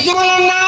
పశువులున్నా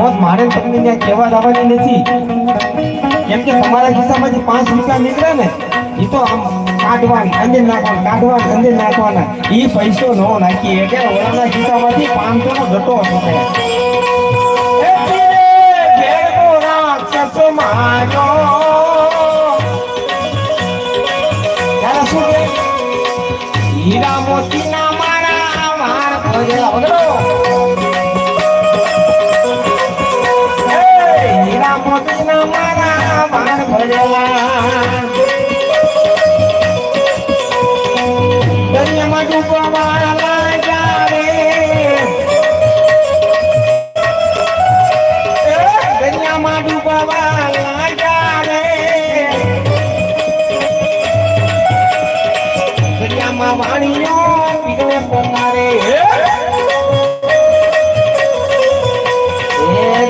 મોત મારે તમને ત્યાં કહેવા જવાની નથી. કેમ કે તમારા ખિસ્સામાંથી પાંચ રૂપિયા નીકળે ને એ તો આમ કાઢવાની અંદર નાખવાના, કાઢવાના અંદર નાખવાના. એ પૈસો ન નાખીએ. કે ઓલાના ખિસ્સામાંથી પાંચસો નો ઘટો હતો? હીરા મોતીના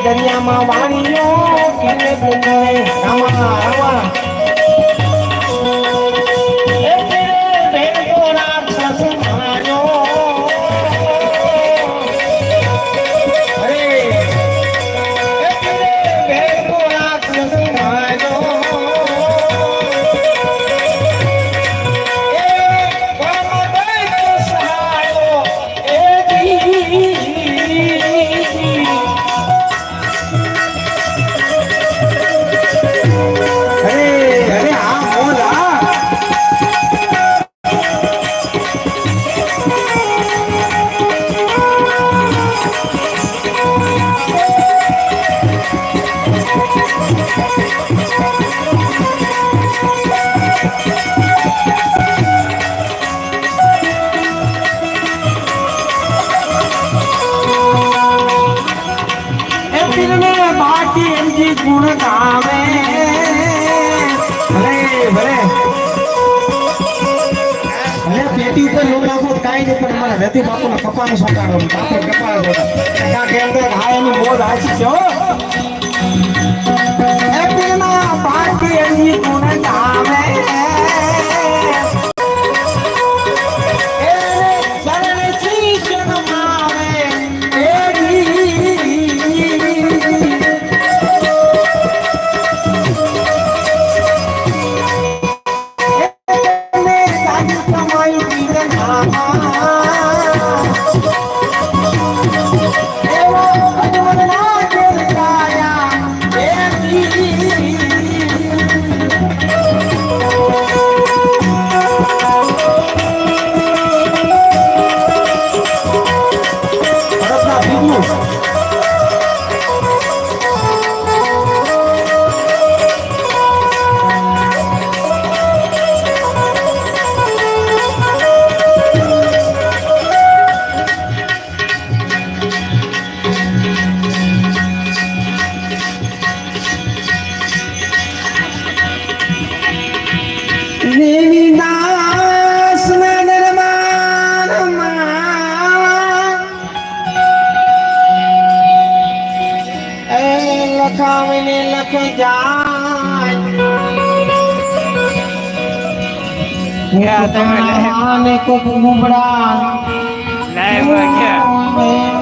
દરિયામાં વાણીઓ પીગળે પોકારે રામા રામા. એમજી ગુણ ગાવે. ભલે ભલે. ભલે પેટી ઉપર નો નાખો, કાંઈ નહીં, પણ મારા વેતી બાપુના કપાને સોટાડો બાપુ કપાળ સોટા કેમ કે એમ તો હા એની મોજ હાચી છે જાય ગયા તમે કોક ગુબડા લાય વાગ્યા. આવે.